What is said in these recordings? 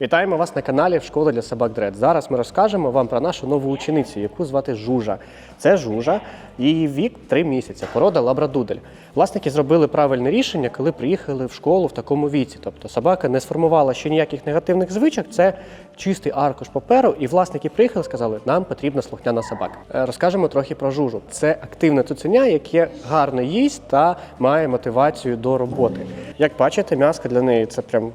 Вітаємо вас на каналі Школа для собак Дред. Зараз ми розкажемо вам про нашу нову ученицю, яку звати Жужа. Це Жужа, її вік 3 місяці, порода лабрадудель. Власники зробили правильне рішення, коли приїхали в школу в такому віці. Тобто собака не сформувала ще ніяких негативних звичок. Це чистий аркуш паперу. І власники приїхали, сказали, нам потрібна слухняна собака. Е, Розкажемо трохи про жужу. Це активне цуценя, яке гарно їсть та має мотивацію до роботи. Як бачите, м'яско для неї це прям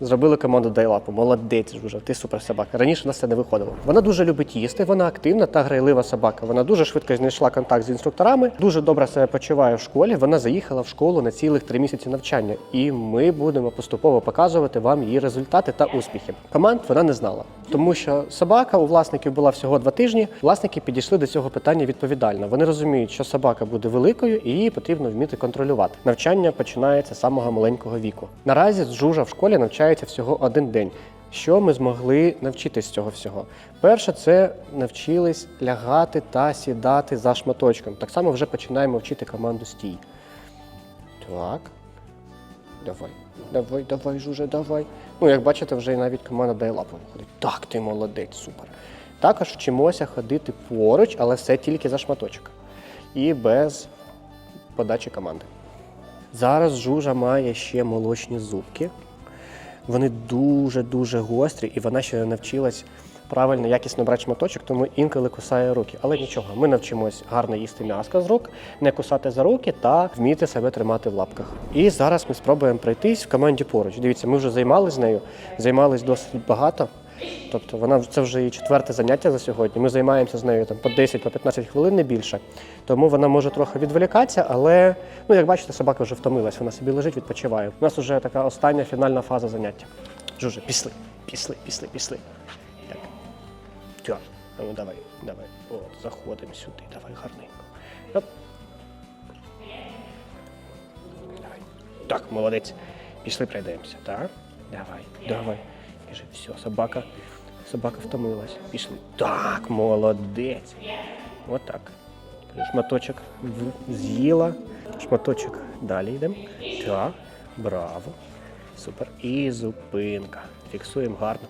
Зробили команду Дайлапу. Молодець, Жужа, ти супер собака. Раніше у нас це не виходило. Вона дуже любить їсти, вона активна та грайлива собака. Вона дуже швидко знайшла контакт з інструкторами, дуже добре себе почуває в школі. Вона заїхала в школу на цілих три місяці навчання, і ми будемо поступово показувати вам її результати та успіхи. Команд вона не знала, тому що собака у власників була всього два тижні. Власники підійшли до цього питання відповідально. Вони розуміють, що собака буде великою і її потрібно вміти контролювати. Навчання починається з самого маленького віку. Наразі Жужа в школі навчається всього один день. Що ми змогли навчитись з цього всього? Перше, це навчились лягати та сідати за шматочком. Так само вже починаємо вчити команду стій. Так. Давай, давай, давай, Жужа, давай. Ну, як бачите, вже навіть команда дає лапу виходить. Так, ти молодець, супер. Також вчимося ходити поруч, але все тільки за шматочок. І без подачі команди. Зараз жужа має ще молочні зубки. Вони дуже-дуже гострі, і вона ще навчилась правильно, якісно брати шматочок, тому інколи кусає руки. Але нічого, ми навчимось гарно їсти м'яско з рук, не кусати за руки та вміти себе тримати в лапках. І зараз ми спробуємо пройтись в команді поруч. Дивіться, ми вже займалися нею, займались досить багато. Тобто вона це вже її четверте заняття за сьогодні. Ми займаємося з нею там по 10 по 15 хвилин, не більше. Тому вона може трохи відволікатися, але ну як бачите, собака вже втомилась, вона собі лежить, відпочиває. У нас вже така остання фінальна фаза заняття. Жуже, пішли, пішли, пішли, пішли. Так. А Ну давай, давай. От, заходимо сюди, давай гарненько. Оп. Давай. Так, молодець. Пішли, пройдемося. Так? Давай, давай. Біжи, все, собака. Собака втомилась. Пішли. Так, молодець. Отак. Шматочок з'їла. Шматочок далі йдемо. Так, браво. Супер. І зупинка. Фіксуємо гарно.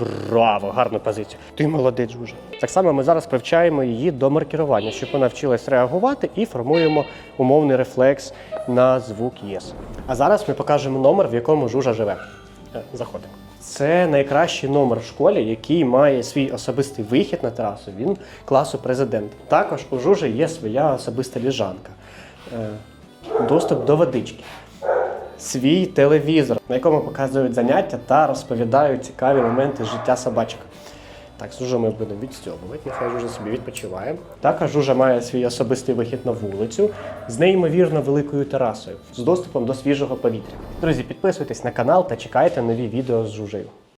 Браво, гарну позицію. Ти молодець Жужа. Так само ми зараз привчаємо її до маркірування, щоб вона вчилась реагувати і формуємо умовний рефлекс на звук єс. А зараз ми покажемо номер, в якому жужа живе. Е, Заходимо. Це найкращий номер в школі, який має свій особистий вихід на терасу. Він класу президент. Також у жужі є своя особиста ліжанка, Е, доступ до водички свій телевізор, на якому показують заняття та розповідають цікаві моменти життя собачок. Так, Жужа ми будемо відстьобувати, нехай Жужа собі відпочиває. Також Жужа має свій особистий вихід на вулицю з неймовірно великою терасою, з доступом до свіжого повітря. Друзі, підписуйтесь на канал та чекайте нові відео з Жужею.